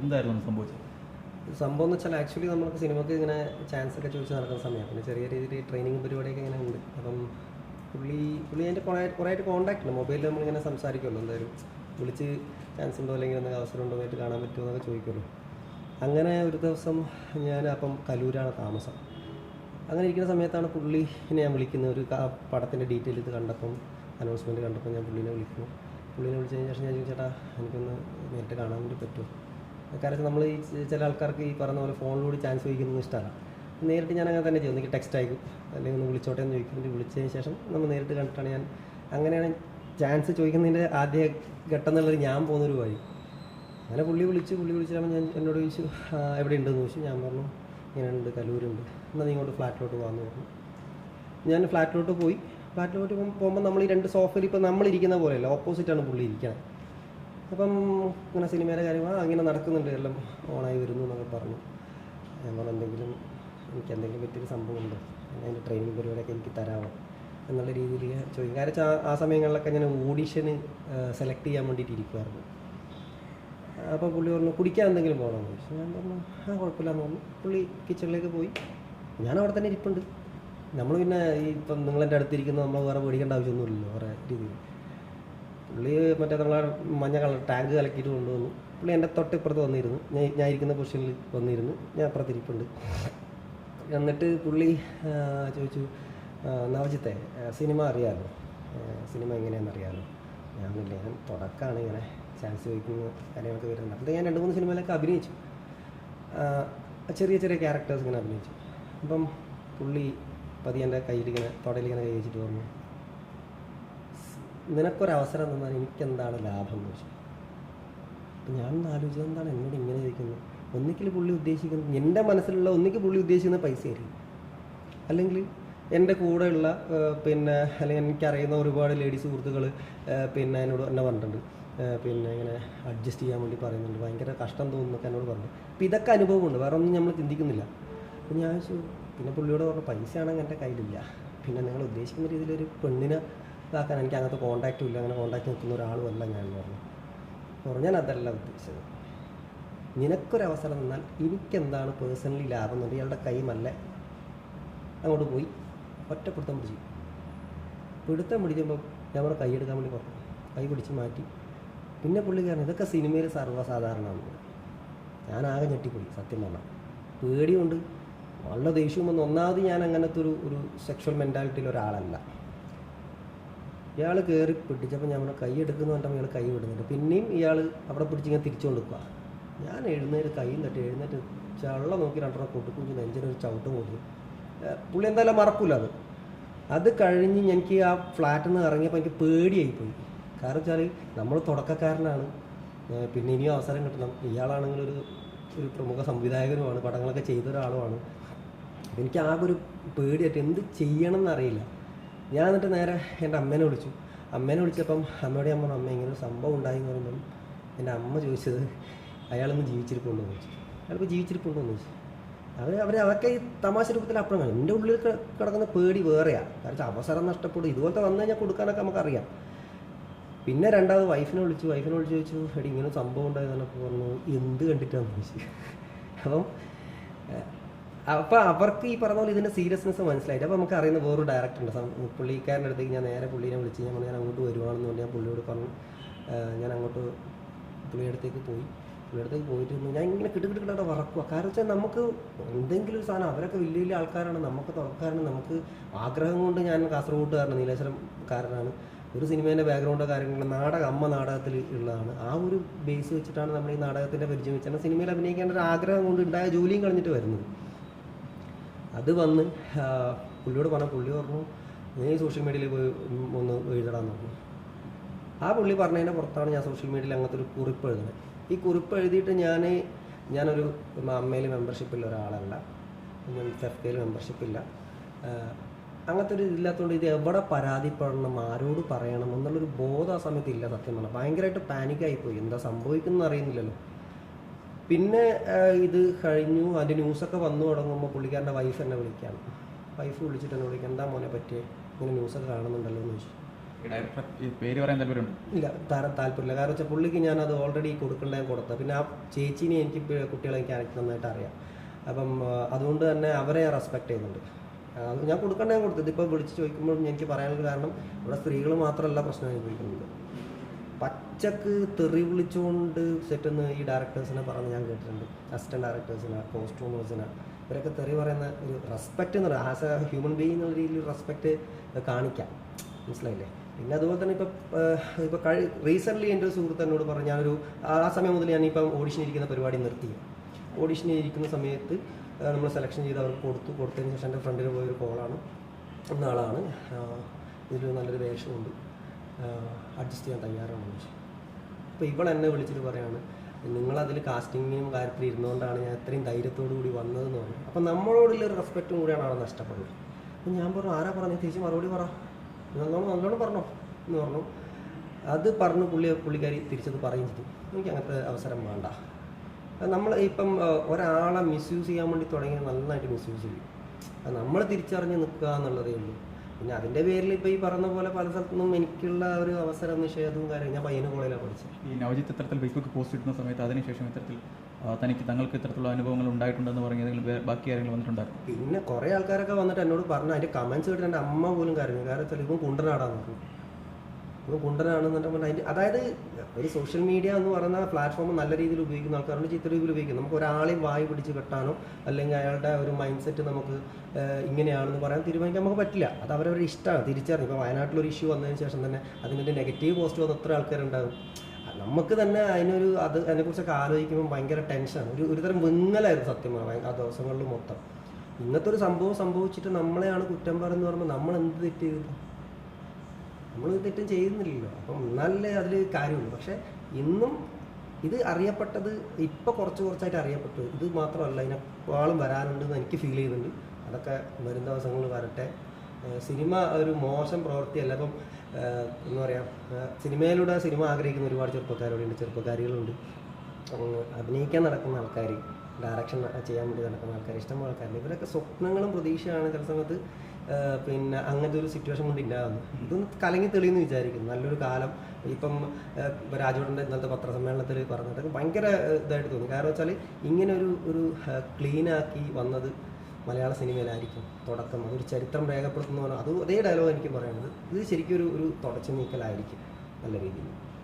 എന്തായിരുന്നു സംഭവിച്ചത്? സംഭവം എന്ന് വെച്ചാൽ ആക്ച്വലി നമ്മൾക്ക് സിനിമക്ക് ഇങ്ങനെ ചാൻസ് ഒക്കെ ചോദിച്ച് നടക്കുന്ന സമയമാണ് പിന്നെ ചെറിയ രീതിയിൽ ട്രെയിനിങ് പരിപാടിയൊക്കെ ഇങ്ങനെ ഉണ്ട്. അപ്പം പുള്ളി പുള്ളി എന്റെ കുറേ കുറേ ആയിട്ട് കോൺടാക്ട് ഉണ്ട് മൊബൈലിൽ നമ്മളിങ്ങനെ സംസാരിക്കുമല്ലോ എന്തായാലും വിളിച്ച് ചാൻസ് ഉണ്ടോ അല്ലെങ്കിൽ എന്തെങ്കിലും അവസരം ഉണ്ടോ എന്നായിട്ട് കാണാൻ പറ്റുമോ എന്നൊക്കെ ചോദിക്കുമല്ലോ അങ്ങനെ ഒരു ദിവസം ഞാൻ അപ്പം കലൂരാണ് താമസം. അങ്ങനെ ഇരിക്കുന്ന സമയത്താണ് പുള്ളിനെ ഞാൻ വിളിക്കുന്നത്. ഒരു പടത്തിന്റെ ഡീറ്റെയിൽ ഇത് കണ്ടപ്പം അനൗൺസ്മെന്റ് കണ്ടപ്പോൾ ഞാൻ പുള്ളിനെ വിളിക്കുന്നു. പുള്ളിനെ വിളിച്ചതിന് ശേഷം ഞാൻ ചോദിച്ചേട്ടാ എനിക്കൊന്ന് നേരിട്ട് കാണാൻ വേണ്ടി പറ്റുമോ? കാരണം നമ്മൾ ഈ ചില ആൾക്കാർക്ക് ഈ പറഞ്ഞ പോലെ ഫോണിലൂടെ ചാൻസ് ചോദിക്കുന്നത് ഇഷ്ടമല്ല. നേരിട്ട് ഞാൻ അങ്ങനെ തന്നെ ചെയ്യും. എനിക്ക് ടെക്സ്റ്റ് അയക്കും. അല്ലെങ്കിൽ ഒന്ന് വിളിച്ചോട്ടെ എന്ന് ചോദിക്കും. വിളിച്ചതിന് ശേഷം നമ്മൾ നേരിട്ട് കണ്ടിട്ടാണ് ഞാൻ അങ്ങനെയാണ് ചാൻസ് ചോദിക്കുന്നതിന്റെ ആദ്യ ഘട്ടം എന്നുള്ളത് ഞാൻ പോകുന്നൊരു വഴി. അങ്ങനെ പുള്ളി വിളിച്ചു പുള്ളി വിളിച്ചപ്പോൾ ഞാൻ എന്നോട് ചോദിച്ചു "ആ, എവിടെ ഉണ്ടെന്ന്? ചോദിച്ചു. ഞാൻ പറഞ്ഞു ഇങ്ങനെ ഉണ്ട് കലൂരുണ്ട്. എന്നാൽ നീ ഇങ്ങോട്ട് ഫ്ലാറ്റിലോട്ട് പോകാമെന്ന് പറഞ്ഞു. ഞാൻ ഫ്ലാറ്റിലോട്ട് പോയി. ഫ്ലാറ്റിലോട്ട് പോകുമ്പോൾ നമ്മൾ ഈ രണ്ട് സോഫയിൽ ഇപ്പോൾ നമ്മളിരിക്കുന്ന പോലെയല്ല. ഓപ്പോസിറ്റാണ് പുള്ളി ഇരിക്കുന്നത് അപ്പം ഇങ്ങനെ സിനിമയുടെ കാര്യം അങ്ങനെ നടക്കുന്നുണ്ട്. എല്ലാം ഓണായി വരുന്നു എന്നൊക്കെ പറഞ്ഞു. ഞാൻ പറഞ്ഞു എന്തെങ്കിലും എനിക്ക് എന്തെങ്കിലും പറ്റിയൊരു സംഭവം ഉണ്ടോ അതിന്റെ ട്രെയിനിങ് പരിപാടിയൊക്കെ എനിക്ക് തരാമോ? എന്നുള്ള രീതിയിൽ ചോദിക്കും. കാരണം ആ സമയങ്ങളിലൊക്കെ ഞാൻ ഓഡീഷന് സെലക്ട് ചെയ്യാൻ വേണ്ടിയിട്ട് ഇരിക്കുമായിരുന്നു അപ്പോൾ പുള്ളി പറഞ്ഞു കുടിക്കാൻ എന്തെങ്കിലും പോകണമെന്ന് ചോദിച്ചു. ഞാൻ പറഞ്ഞു ആ കുഴപ്പമില്ലെന്ന് പറഞ്ഞു. പുള്ളി കിച്ചണിലേക്ക് പോയി. ഞാൻ അവിടെ തന്നെ ഇരിപ്പുണ്ട്. നമ്മൾ പിന്നെ ഈ ഇപ്പം നിങ്ങളെന്റെ അടുത്തിരിക്കുന്ന നമ്മൾ വേറെ പേടിക്കേണ്ട ആവശ്യമൊന്നുമില്ലല്ലോ വേറെ രീതിയിൽ. പുള്ളി മറ്റേ നമ്മളെ മഞ്ഞ കളർ ടാങ്ക് കലക്കിയിട്ട് കൊണ്ടുവന്നു. പുള്ളി എന്റെ തൊട്ടിപ്പുറത്ത് വന്നിരുന്നു. ഞാൻ ഞാൻ ഇരിക്കുന്ന പൊസിഷനിൽ വന്നിരുന്നു. ഞാൻ അപ്പുറത്തിരിപ്പുണ്ട് എന്നിട്ട് പുള്ളി ചോദിച്ചു നവജിത്തെ സിനിമ അറിയാമല്ലോ സിനിമ എങ്ങനെയാണെന്ന് അറിയാമല്ലോ ഞാൻ ഇല്ല ഞാൻ തുടക്കമാണ് ഇങ്ങനെ ചാൻസ് ചോദിക്കുന്ന കാര്യങ്ങളൊക്കെ വരുന്നത് അപ്പോൾ ഞാൻ രണ്ട് മൂന്ന് സിനിമയിലൊക്കെ അഭിനയിച്ചു. ചെറിയ ചെറിയ ക്യാരക്ടേഴ്സ് ഇങ്ങനെ അഭിനയിച്ചു. അപ്പം പുള്ളി പതിയെ എന്റെ കയ്യിലിങ്ങനെ ഇങ്ങനെ കൈ വെച്ചിട്ട് പറഞ്ഞു നിനക്കൊരവസരം തന്നാൽ എനിക്കെന്താണ് ലാഭം എന്ന് വെച്ചാൽ അപ്പം ഞാൻ ആലോചിച്ചത് എന്താണ് എന്നോട് ഇങ്ങനെ ചോദിക്കുന്നത്? ഒന്നിക്കൽ പുള്ളി ഉദ്ദേശിക്കുന്നത് എന്റെ മനസ്സിലുള്ള ഒന്നിക്കൽ പുള്ളി ഉദ്ദേശിക്കുന്ന പൈസ ആയിരിക്കും. അല്ലെങ്കിൽ എന്റെ കൂടെയുള്ള പിന്നെ അല്ലെങ്കിൽ എനിക്കറിയുന്ന ഒരുപാട് ലേഡീസ് സുഹൃത്തുക്കൾ പിന്നെ എന്നോട് എന്നെ പറഞ്ഞിട്ടുണ്ട്. പിന്നെ ഇങ്ങനെ അഡ്ജസ്റ്റ് ചെയ്യാൻ വേണ്ടി പറയുന്നുണ്ട്. ഭയങ്കര കഷ്ടം തോന്നുന്നൊക്കെ എന്നോട് പറഞ്ഞു അപ്പോൾ ഇതൊക്കെ അനുഭവമുണ്ട്. വേറെ ഒന്നും നമ്മൾ ചിന്തിക്കുന്നില്ല. അപ്പോൾ ഞാൻ ചോദിച്ചു പിന്നെ പുള്ളിയോട് പറഞ്ഞു പൈസയാണ് എന്റെ കയ്യിലില്ല. പിന്നെ നിങ്ങൾ ഉദ്ദേശിക്കുന്ന രീതിയിലൊരു പെണ്ണിനെ ഇതാക്കാൻ എനിക്ക് അങ്ങനത്തെ കോണ്ടാക്റ്റും ഇല്ല. അങ്ങനെ കോണ്ടാക്റ്റ് നിൽക്കുന്ന ഒരാളുമല്ല ഞാൻ എന്ന് പറഞ്ഞു. പറഞ്ഞു ഞാൻ അതല്ല ഉദ്ദേശിച്ചത്. നിനക്കൊരവസരം തന്നാൽ എനിക്കെന്താണ് പേഴ്സണലി ലാഭം ഇയാളുടെ കൈമല്ല അങ്ങോട്ട് പോയി ഒറ്റ പിടുത്തം പിടിച്ചു. പിടുത്തം പിടിക്കുമ്പോൾ ഞാൻ അവിടെ കൈ എടുക്കാൻ വേണ്ടി പറഞ്ഞു കൈ പിടിച്ച് മാറ്റി. പിന്നെ പുള്ളിക്കാരൻ ഇതൊക്കെ സിനിമയിൽ സർവസാധാരണമാണ്. ആകെ ഞെട്ടിപ്പോയി സത്യം പറഞ്ഞാൽ. പേടിയുണ്ട്. വളരെ ദേഷ്യവും വന്ന് ഒന്നാമത് ഞാൻ അങ്ങനത്തെ ഒരു ഒരു സെക്ഷൽ മെന്റാലിറ്റിയിൽ ഒരാളല്ല ഇയാൾ കയറി പിടിച്ചപ്പോൾ അവിടെ കൈ എടുക്കുന്നു പറഞ്ഞപ്പോൾ ഇയാൾ കൈ വിടുന്നുണ്ട്. പിന്നെയും ഇയാൾ അവിടെ പിടിച്ച് ഇങ്ങനെ തിരിച്ചു കൊടുക്കുക ഞാൻ എഴുന്നേറ്റ് കൈ തട്ടി എഴുന്നേറ്റ് ചള്ള നോക്കി രണ്ടെണ്ണം കൊട്ടുക്കുഞ്ചു നെഞ്ചിനൊരു ചവിട്ടും കൊടുത്തു പോയി പുള്ളി എന്തായാലും മറക്കൂല അത്. അത് കഴിഞ്ഞ് എനിക്ക് ആ ഫ്ലാറ്റിൽ നിന്ന് ഇറങ്ങിയപ്പോൾ എനിക്ക് പേടിയായിപ്പോയി. കാരണം വെച്ചാൽ നമ്മൾ തുടക്കക്കാരനാണ്. പിന്നെ ഇനിയും അവസരം കിട്ടണം. ഇയാളാണെങ്കിൽ ഒരു ഒരു പ്രമുഖ സംവിധായകനുമാണ് പടങ്ങളൊക്കെ ചെയ്ത ഒരാളുമാണ് എനിക്ക് ആകെ ഒരു പേടിയായിട്ട് എന്ത് ചെയ്യണം എന്നറിയില്ല. ഞാൻ എന്നിട്ട് നേരെ എന്റെ അമ്മേനെ വിളിച്ചു. അമ്മേനെ വിളിച്ചപ്പം അമ്മയോട് പറഞ്ഞു അമ്മ ഇങ്ങനെ ഒരു സംഭവം ഉണ്ടായി എന്ന് പറയുമ്പം എന്റെ അമ്മ ചോദിച്ചത് അയാളൊന്ന് ജീവിച്ചിരിപ്പുണ്ടോ എന്ന് ചോദിച്ചു. അയാൾക്ക് ജീവിച്ചിരിപ്പുണ്ടോ എന്ന് ചോദിച്ചു. അവർ അവർ അതൊക്കെ ഈ തമാശ രൂപത്തിൽ അപ്പുറം കാണും എന്റെ ഉള്ളിൽ കിടക്കുന്ന പേടി വേറെയാണ് കാരണം അവസരം നഷ്ടപ്പെടും. ഇതുപോലത്തെ വന്നു കഴിഞ്ഞാൽ കൊടുക്കാനൊക്കെ നമുക്കറിയാം. പിന്നെ രണ്ടാമത് വൈഫിനെ വിളിച്ചു. വൈഫിനെ വിളിച്ച് ചോദിച്ചു എടി ഇങ്ങനെ സംഭവം ഉണ്ടായതെന്നൊക്കെ പറഞ്ഞു എന്ത് കണ്ടിട്ടാണെന്ന് ചോദിച്ചു. അപ്പം ഏഹ്, അപ്പം അവർക്ക് ഈ പറഞ്ഞ പോലെ ഇതിന്റെ സീരിയസ്നെസ് മനസ്സിലായിട്ട് അപ്പോൾ നമുക്ക് അറിയുന്ന വേറൊരു ഡയറക്ടർ ഉണ്ട്. പുള്ളിക്കാരന്റെ അടുത്തേക്ക് ഞാൻ നേരെ പുള്ളീനെ വിളിച്ച് ഞാൻ ഞാൻ അങ്ങോട്ട് വരുവാണെന്ന് പറഞ്ഞാൽ പുള്ളിയോട് പറഞ്ഞു. ഞാൻ അങ്ങോട്ട് പുള്ളിയുടെ അടുത്തേക്ക് പോയി. പുള്ളിയുടെ അടുത്തേക്ക് പോയിട്ട് ഞാൻ ഇങ്ങനെ കിട്ടുകിട്ടിട്ട് വറക്കുക കാരണം വെച്ചാൽ നമുക്ക് എന്തെങ്കിലും ഒരു സാധനം അവരൊക്കെ വലിയ വലിയ ആൾക്കാരാണ്. നമുക്ക് തുടക്കാരാണ് നമുക്ക് ആഗ്രഹം കൊണ്ട് ഞാൻ കാസർഗോഡുകാരനാണ് നീലേശ്വരംകാരനാണ് ഒരു സിനിമേന്റെ ബാക്ക്ഗ്രൗണ്ടോ കാര്യങ്ങളോ നാടകം അമ്മ നാടകത്തിൽ ഉള്ളതാണ്. ആ ഒരു ബേസ് വെച്ചിട്ടാണ് നമ്മൾ ഈ നാടകത്തിന്റെ പരിചയം വെച്ചാൽ സിനിമയിൽ അഭിനയിക്കേണ്ട ഒരു ആഗ്രഹം കൊണ്ട് ഉണ്ടായ ജോലിയും കളഞ്ഞിട്ട് വരുന്നത്. അത് വന്ന് പുള്ളിയോട് പറഞ്ഞ പുള്ളി പറഞ്ഞു നീ സോഷ്യൽ മീഡിയയിൽ പോയി ഒന്ന് എഴുതടാന്ന് പറഞ്ഞു. ആ പുള്ളി പറഞ്ഞതിന്റെ പുറത്താണ് ഞാൻ സോഷ്യൽ മീഡിയയിൽ അങ്ങനത്തെ ഒരു കുറിപ്പ് എഴുതുന്നത്. ഈ കുറിപ്പ് എഴുതിയിട്ട് ഞാൻ ഞാനൊരു അമ്മയിൽ മെമ്പർഷിപ്പില്ല ഒരാളല്ല. എഫ് മെമ്പർഷിപ്പില്ല അങ്ങനത്തെ ഒരു ഇതില്ലാത്തതുകൊണ്ട് ഇത് എവിടെ പരാതിപ്പെടണം ആരോട് പറയണം എന്നുള്ളൊരു ബോധം ആ സമയത്ത് ഇല്ല സത്യം പറഞ്ഞാൽ ഭയങ്കരമായിട്ട് പാനിക്കായിപ്പോയി എന്താ സംഭവിക്കുന്നത് അറിയുന്നില്ലല്ലോ പിന്നെ ഇത് കഴിഞ്ഞു. അതിന്റെ ന്യൂസൊക്കെ വന്നു തുടങ്ങുമ്പോൾ പുള്ളിക്കാരന്റെ വൈഫ് എന്നെ വിളിക്കാം. വൈഫ് വിളിച്ചിട്ട് എന്നെ വിളിക്കാം. എന്താ മോനെ പറ്റിയേ? ഇങ്ങനെ ന്യൂസൊക്കെ കാണുന്നുണ്ടല്ലോ എന്ന് ചോദിച്ചു. പേര് പറയാൻ താല്പര്യമുണ്ട് ഇല്ല താര താല്പര്യമില്ല. കാരണം വെച്ചാൽ പുള്ളിക്ക് ഞാനത് ഓൾറെഡി കൊടുക്കേണ്ട ഞാൻ കൊടുത്ത പിന്നെ ആ ചേച്ചീനെ എനിക്ക് കുട്ടികളെ എനിക്ക് എനിക്ക് നന്നായിട്ട് അറിയാം. അപ്പം അതുകൊണ്ട് തന്നെ അവരെ ഞാൻ റെസ്പെക്ട് ചെയ്യുന്നുണ്ട്. ഞാൻ കൊടുക്കേണ്ട ഞാൻ കൊടുത്തത്. ഇപ്പോൾ വിളിച്ച് ചോദിക്കുമ്പോൾ എനിക്ക് പറയാനുള്ള കാരണം ഇവിടെ സ്ത്രീകൾ മാത്രമല്ല പ്രശ്നം അനുഭവിക്കുന്നത്. പച്ചക്ക് തെറി വിളിച്ചുകൊണ്ട് സെറ്റെന്ന് ഈ ഡയറക്ടേഴ്സിനെ പറഞ്ഞ് ഞാൻ കേട്ടിട്ടുണ്ട്. അസിസ്റ്റന്റ് ഡയറക്ടേഴ്സിനെ കോസ്റ്റ്യൂമേഴ്സിനെ ഇവരൊക്കെ തെറി പറയുന്ന ഒരു റെസ്പെക്റ്റ് എന്ന് പറയുക ആസ് എ ഹ്യൂമൻ ബീങ് എന്നുള്ള രീതിയിൽ റെസ്പെക്റ്റ് കാണിക്കാം. മനസ്സിലായില്ലേ? പിന്നെ അതുപോലെ തന്നെ ഇപ്പം ഇപ്പോൾ കഴി റീസെന്റ്ലി എന്റെ ഒരു സുഹൃത്ത് എന്നോട് പറഞ്ഞു ഞാനൊരു ആ സമയം മുതൽ ഞാനിപ്പം ഓഡിഷൻ ഇരിക്കുന്ന പരിപാടി നിർത്തി. ഓഡിഷൻ ഇരിക്കുന്ന സമയത്ത് നമ്മൾ സെലക്ഷൻ ചെയ്ത് അവർക്ക് കൊടുത്തു. കൊടുത്തതിന് ശേഷം എന്റെ ഫ്രണ്ടിന് പോയൊരു കോളാണ് ഇന്ന ആളാണ്. ഇതിൽ നല്ലൊരു വേഷമുണ്ട്. അഡ്ജസ്റ്റ് ചെയ്യാൻ തയ്യാറാണെന്ന് ചോദിച്ചു അപ്പോൾ ഇവൾ എന്നെ വിളിച്ചിട്ട് പറയാണ് നിങ്ങളതിൽ കാസ്റ്റിങ്ങിനും കാര്യത്തിൽ ഇരുന്നുകൊണ്ടാണ് ഞാൻ ഇത്രയും ധൈര്യത്തോടു കൂടി വന്നതെന്ന് പറഞ്ഞു. അപ്പോൾ നമ്മളോടുള്ള ഒരു റെസ്പെക്റ്റും കൂടിയാണ് അവിടെ നഷ്ടപ്പെടുന്നത് അപ്പം ഞാൻ പറഞ്ഞു ആരാ പറഞ്ഞു? തിരിച്ച് മറുപടി പറ. നല്ലോണം നല്ലോണം പറഞ്ഞോ. എന്ന് പറഞ്ഞു. അത് പറഞ്ഞു പുള്ളി പുള്ളിക്കാരി തിരിച്ചത് പറയും ചെയ്തു. എനിക്ക് അങ്ങനത്തെ അവസരം വേണ്ട. നമ്മൾ ഇപ്പം ഒരാളെ മിസ്യൂസ് ചെയ്യാൻ വേണ്ടി തുടങ്ങി നന്നായിട്ട് മിസ്യൂസ് ചെയ്യും. നമ്മൾ തിരിച്ചറിഞ്ഞ് നിൽക്കുക എന്നുള്ളതേ ഉള്ളൂ. പിന്നെ അതിന്റെ പേരിൽ ഇപ്പൊ ഈ പറഞ്ഞ പോലെ പല സ്ഥലത്തുനിന്നും എനിക്കുള്ള ഒരു അവസരം നിഷേധവും കാര്യം ഞാൻ പയ്യനെ കോളേജിലാണ് പഠിച്ചത്. ഈ നവജിത്ത് ഇത്തരത്തിൽ ഫേസ്ബുക്ക് പോസ്റ്റ് ഇടുന്ന സമയത്ത് അതിനുശേഷം ഇത്തരത്തിൽ തനിക്ക് തങ്ങൾക്ക് ഇത്തരത്തിലുള്ള അനുഭവങ്ങൾ ഉണ്ടായിട്ടുണ്ടെന്ന് പറഞ്ഞ് ഏതെങ്കിലും ബാക്കി ആരെങ്കിലും വന്നിട്ടുണ്ടായിരുന്നു? പിന്നെ കുറെ ആൾക്കാരൊക്കെ വന്നിട്ട് എന്നോട് പറഞ്ഞു അതിന്റെ കമന്റ്സ് കിട്ടി എന്റെ അമ്മ പോലും കരഞ്ഞു. കാരണം ചിലപ്പോൾ കുണ്ടനാടാന്ന് പറഞ്ഞു. ഇവൻ കൊണ്ടുവരാണെന്നുണ്ടെങ്കിൽ അതിന്റെ അതായത് ഒരു സോഷ്യൽ മീഡിയ എന്ന് പറയുന്ന പ്ലാറ്റ്ഫോം നല്ല രീതിയിൽ ഉപയോഗിക്കുന്ന ആൾക്കാരുണ്ട് ചീത്ത രീതിയിൽ ഉപയോഗിക്കും. നമുക്ക് ഒരാളെ വായി പിടിച്ച് കെട്ടാനോ അല്ലെങ്കിൽ അയാളുടെ ഒരു മൈൻഡ് സെറ്റ് നമുക്ക് ഇങ്ങനെയാണെന്ന് പറയാൻ തീരുമാനിക്കാൻ നമുക്ക് പറ്റില്ല. അത് അവരവരുടെ ഇഷ്ടമാണ്. തിരിച്ചറിഞ്ഞു. ഇപ്പോൾ വയനാട്ടിലൊരു ഇഷ്യൂ വന്നതിന് ശേഷം തന്നെ അതിന്റെ നെഗറ്റീവ് പോസ്റ്റ് വന്ന എത്ര ആൾക്കാരുണ്ടാകും നമുക്ക് തന്നെ അതിനൊരു അത് അതിനെക്കുറിച്ചൊക്കെ ആലോചിക്കുമ്പോൾ ഭയങ്കര ടെൻഷനാണ് ഒരു ഒരുതരം വിങ്ങലായിരുന്നു സത്യമാണ് ആ ദിവസങ്ങളിൽ മൊത്തം. ഇങ്ങനത്തെ ഒരു സംഭവം സംഭവിച്ചിട്ട് നമ്മളെയാണ് കുറ്റം പറയുന്നത് പറയുമ്പോൾ നമ്മൾ എന്ത് തെറ്റ് ചെയ്തു? നമ്മൾ തെറ്റും ചെയ്യുന്നില്ലല്ലോ. അപ്പം എന്നാലല്ലേ അതിൽ കാര്യമുള്ളൂ. പക്ഷേ ഇന്നും ഇത് അറിയപ്പെട്ടത് ഇപ്പോൾ കുറച്ച് കുറച്ചായിട്ട് അറിയപ്പെട്ടു. ഇത് മാത്രമല്ല ഇതിനെക്കാളും വരാനുണ്ടെന്ന് എനിക്ക് ഫീൽ ചെയ്യുന്നുണ്ട്. അതൊക്കെ വരും ദിവസങ്ങൾ വരട്ടെ. സിനിമ ഒരു മോശം പ്രവൃത്തിയല്ല. എന്ന് എന്താ പറയുക സിനിമയിലൂടെ സിനിമ ആഗ്രഹിക്കുന്ന ഒരുപാട് ചെറുപ്പക്കാരുണ്ട് ചെറുപ്പക്കാരികളുണ്ട്. അഭിനയിക്കാൻ നടക്കുന്ന ആൾക്കാർ ഡയറക്ഷൻ ചെയ്യാൻ വേണ്ടി നടക്കുന്ന ആൾക്കാർ ഇഷ്ടമുള്ള ആൾക്കാരുണ്ട് ഇവരൊക്കെ സ്വപ്നങ്ങളും പ്രതീക്ഷയാണ് ചില സമയത്ത്. പിന്നെ അങ്ങനത്തെ ഒരു സിറ്റുവേഷൻ കൊണ്ട് ഇല്ലാതെ ഇതൊന്ന് കലങ്ങി തെളിയെന്ന് വിചാരിക്കുന്നു. നല്ലൊരു കാലം. ഇപ്പം രാജോടന്റെ ഇന്നത്തെ പത്രസമ്മേളനത്തിൽ പറഞ്ഞതൊക്കെ ഭയങ്കര ഇതായിട്ട് തോന്നി. കാരണം വെച്ചാൽ ഇങ്ങനെ ഒരു ഒരു ക്ലീനാക്കി വന്നത് മലയാള സിനിമയിലായിരിക്കും. തുടക്കം. അതൊരു ചരിത്രം രേഖപ്പെടുത്തുന്ന പോലെ. അത് അതേ ഡയലോഗ് എനിക്ക് പറയുന്നത് ഇത് ശരിക്കും ഒരു ഒരു തുടച്ചു നീക്കലായിരിക്കും നല്ല രീതിയിൽ.